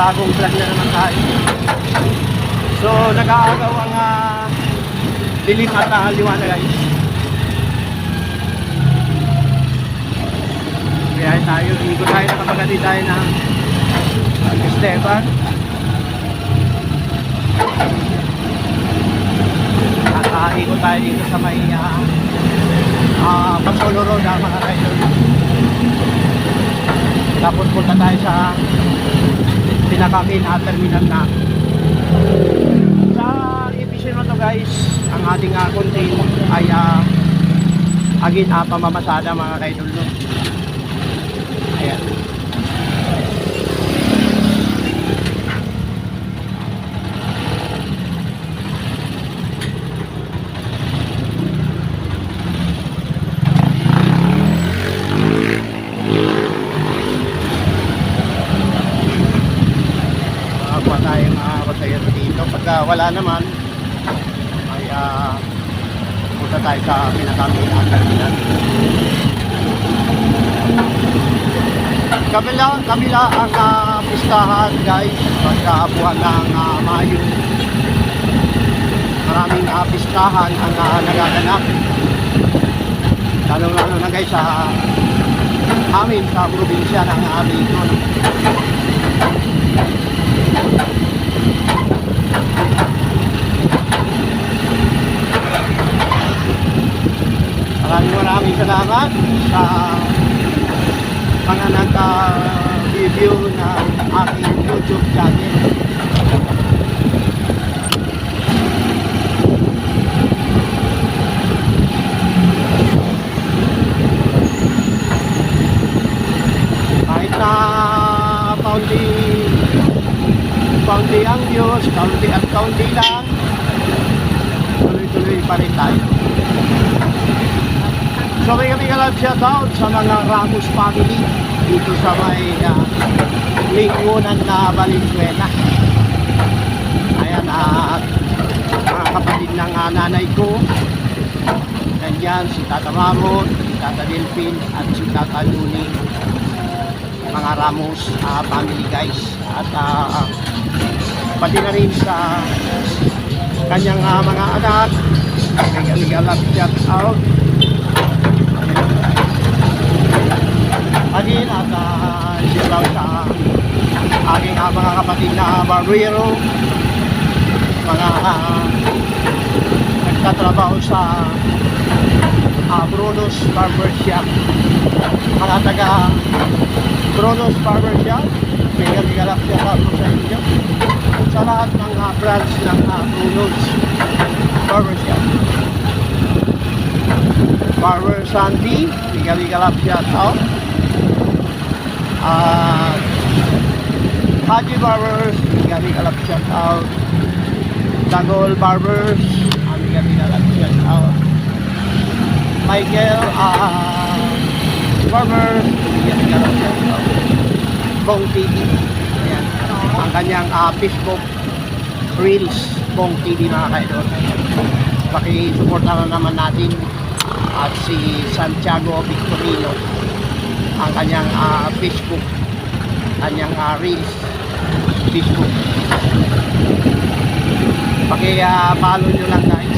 Panibagong vlog na naman tayo. So, nag-aagaw ang uh, dilim at uh, liwanag guys. Kaya tayo, ikot tayo nakapagati tayo ng Esteban. At uh, ikot tayo dito sa may uh, uh, Pasolo Road, ah, mga kaidol. Tapos punta tayo sa pinakakin at terminal na. Sa episode na to guys, ang ating uh, content ay uh, agin uh, pamamasada mga kaidol. No? Ayan. Makakuha tayo mga pasayero dito. Pagka wala naman, ay uh, punta tayo sa pinakakin at terminal. Kabila, kabila ang uh, pistahan guys pagka buwan ng uh, Mayo. Maraming uh, pistahan ang uh, nagaganap. Lalo-lalo na guys sa amin sa probinsya ng uh, Bicol. Maraming maraming salamat sa mga nagka-review ng aking YouTube channel. Kahit na kaunti kaunti ang views, kaunti at kaunti lang, tuloy-tuloy pa rin tayo. So may kami kalab shout out sa mga Ramos family dito sa may uh, lingkunan na Valenzuela. Ayan at mga kapatid ng uh, nanay ko. Nandyan si Tata Mamot, si Tata Delphin at si Tata Luni. Mga Ramos uh, family guys. At uh, pati na rin sa kanyang uh, mga anak. May kami kalab shout Again, at uh, shout out sa aking uh, mga kapatid na barbero, mga uh, nagtatrabaho sa uh, Bruno's Barbershop, mga taga Bruno's Barbershop, kaligalap shout out po sa inyo sa lahat ng uh, branch ng uh, Bruno's Barbershop. Barber Sandy, liga-liga shout out. At Haji Barbers, liga-liga shout out. Dagol Barbers, liga-liga shout out. Michael uh, Barbers, liga-liga shout out. Bong TV. Ang kanyang uh, Facebook Reels, Bong TV mga kaidol. Pakisuporta na naman natin at si Santiago Victorino ang kanyang ah, Facebook. Kanyang uh, Reels. Facebook. Paki-follow nyo lang guys.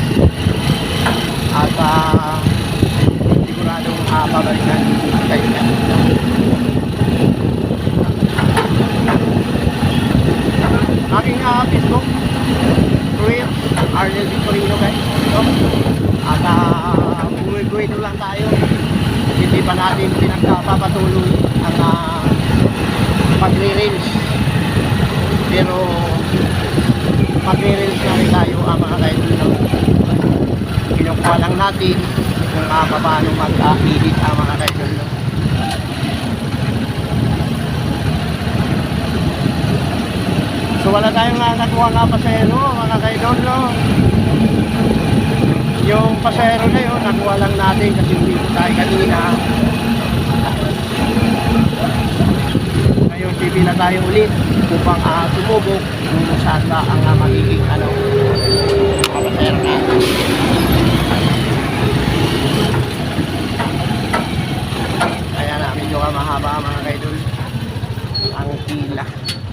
At uh, siguradong uh, babalikan kayo yan aking uh, Facebook. Reels Arnel Victorino guys. Ito at uh, umuwi lang tayo hindi pa natin pinagpapatuloy ang uh, pagre-reels pero magre-reels na rin tayo ang mga kaidol. Kinukuha lang natin kung uh, paano mag-edit ang mga kaidol. So wala tayong uh, nakuha nga pasero mga kaidol no? Yung pasero na yun nakuha lang natin kasi hindi ko tayo kanina. Ngayon pipila tayo ulit upang uh, sumubok kung saan ba ang uh, magiging ano pasero natin kaya na medyo mahaba mga kaidol.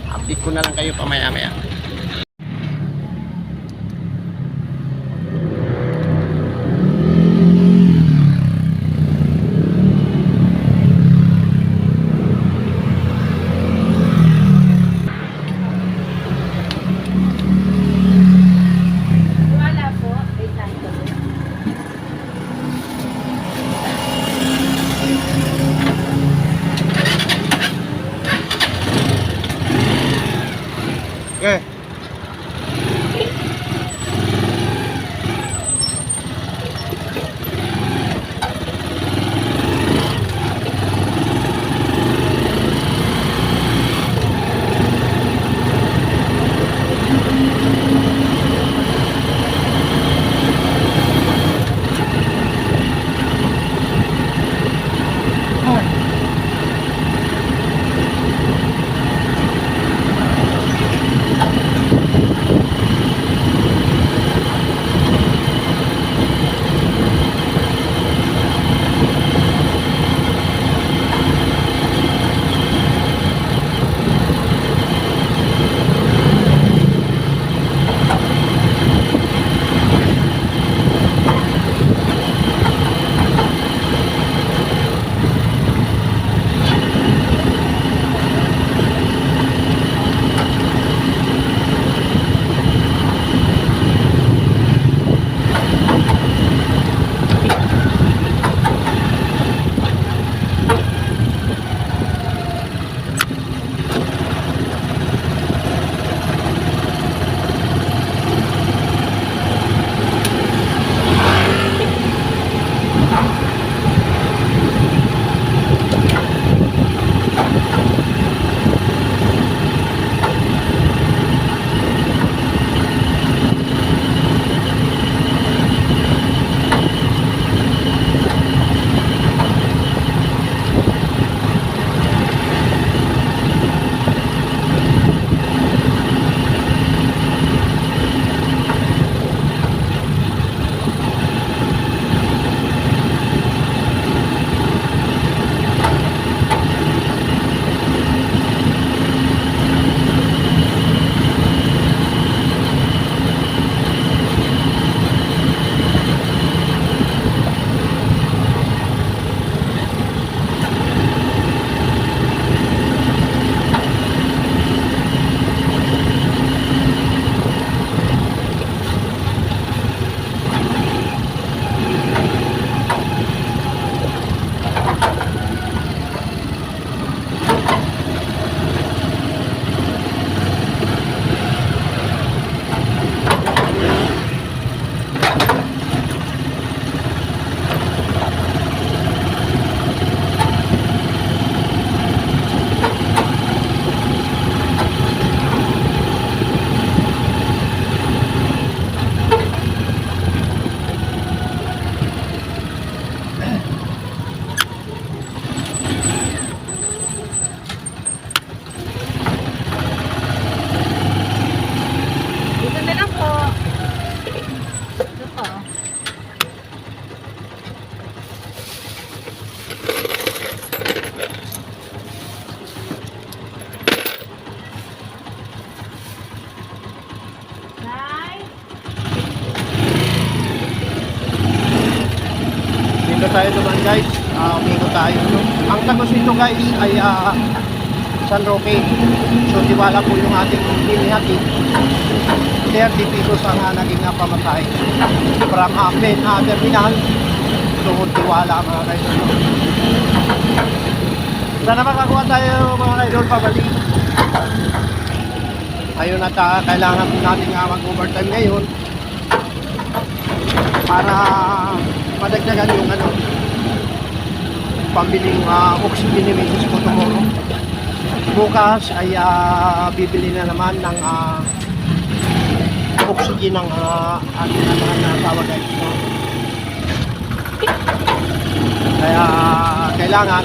Update ko na lang kayo pamaya-maya. Wala guys ay ah, San Roque. So tiwala po yung ating binihati. 30 pesos ang uh, naging uh, pamatay. From uh, main uh, terminal. So tiwala mga. No? Sana makakuha tayo mga idol pabalik. Ayun at ah, kailangan po natin uh, mag-overtime ngayon para madagdagan yung ano pambiling uh, oxygen ni Mrs. ko tomorrow. Bukas ay ah, bibili na naman ng ah, oxygen ng uh, ating mga nasawa guys. No? Kaya kailangan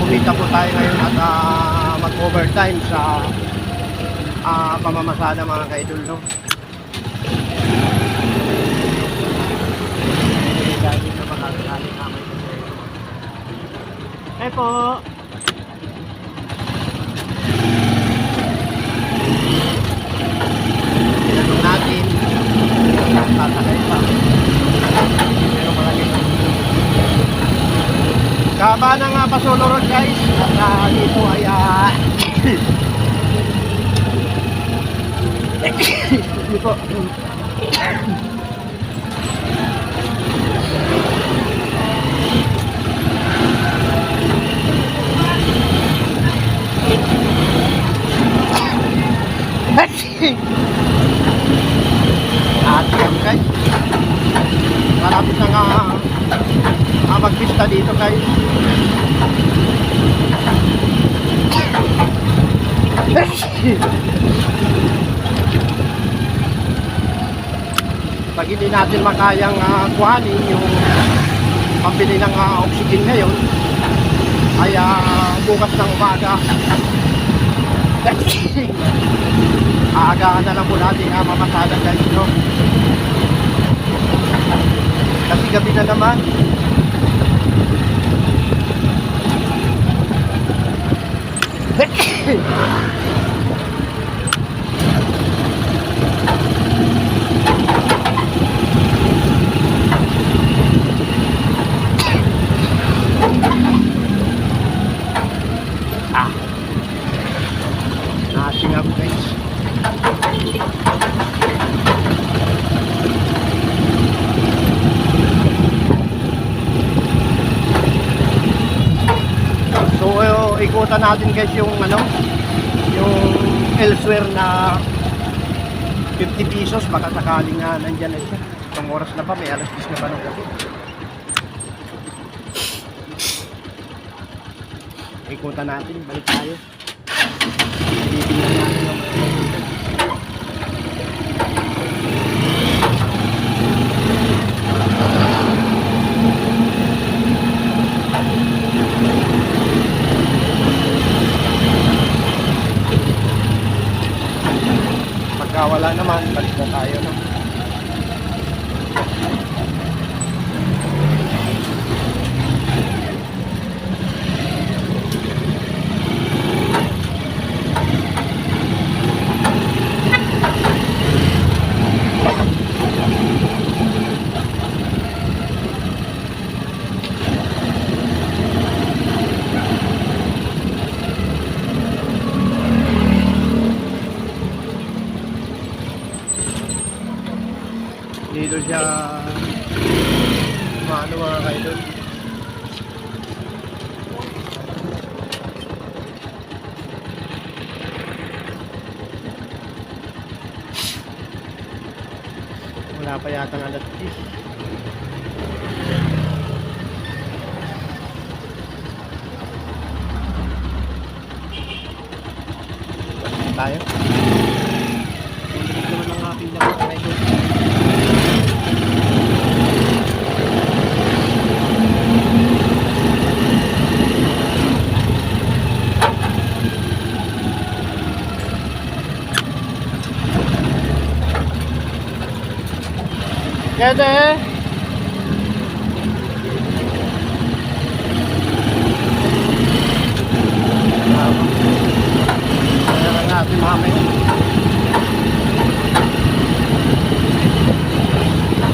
kumita po tayo ngayon at ah, mag-overtime sa ah, pamamasada mga kaidol. No? Hey po. Tinanong natin. Tatakay. Pero malaki. Kaba na nga Pasolo Road guys. At uh, dito ay uh, dito. Yan guys. Malapit na nga ah, magpista dito guys. Pag hindi natin makayang uh, kuhanin yung pambili ng ah, oxygen ngayon, ay ah, bukas ng umaga. Aagaan na lang po natin ang mamasada guys, no? Kasi gabi na naman. ah. Nasing ako guys. So, uh, ikutan natin guys yung ano, yung elsewhere na 50 pesos, baka sakaling nga nandyan na siya. Itong oras na pa, may alas 10 na pa ng gabi. Ikutan natin, balik tayo. Titingnan natin ang Pagka wala naman, balik na tayo. No? Dito siya maano mga kaidol. Wala pa yata ng alat Tayo. Hindi naman ang aking mga kaidol. Kede. Kaya natin mamaya.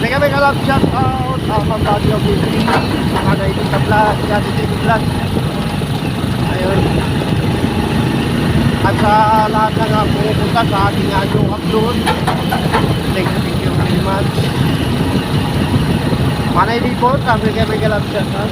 Sige, may kalap shout out sa bagyo Bibli, mga naitin sa vlog, Daddy TV Vlog. Ayun. At sa lahat na nga pumupunta sa ating audio upload. Thank you, thank you. Manay Lipot, sabi kayo may kalap shout out.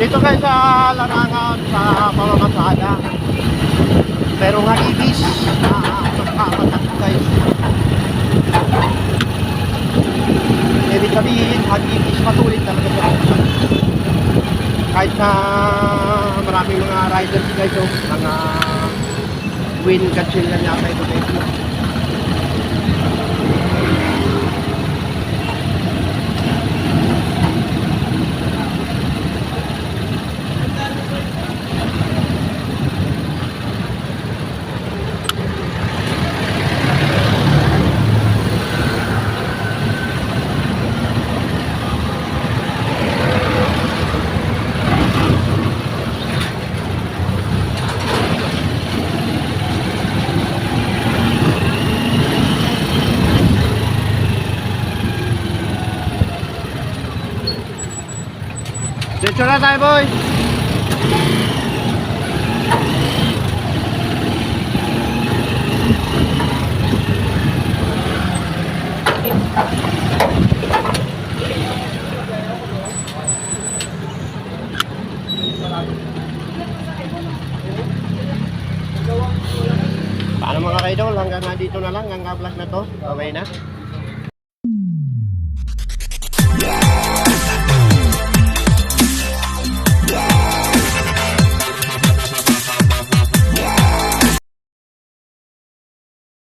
Dito kayo sa larangan sa pamamasada. Pero nga ibis na magkamatak guys. Sabihin, hagibis matulit talaga sa Kahit na maraming mga riders guys, oh, mga win cancel na yata ito guys. Mga vlog na to. Bye na.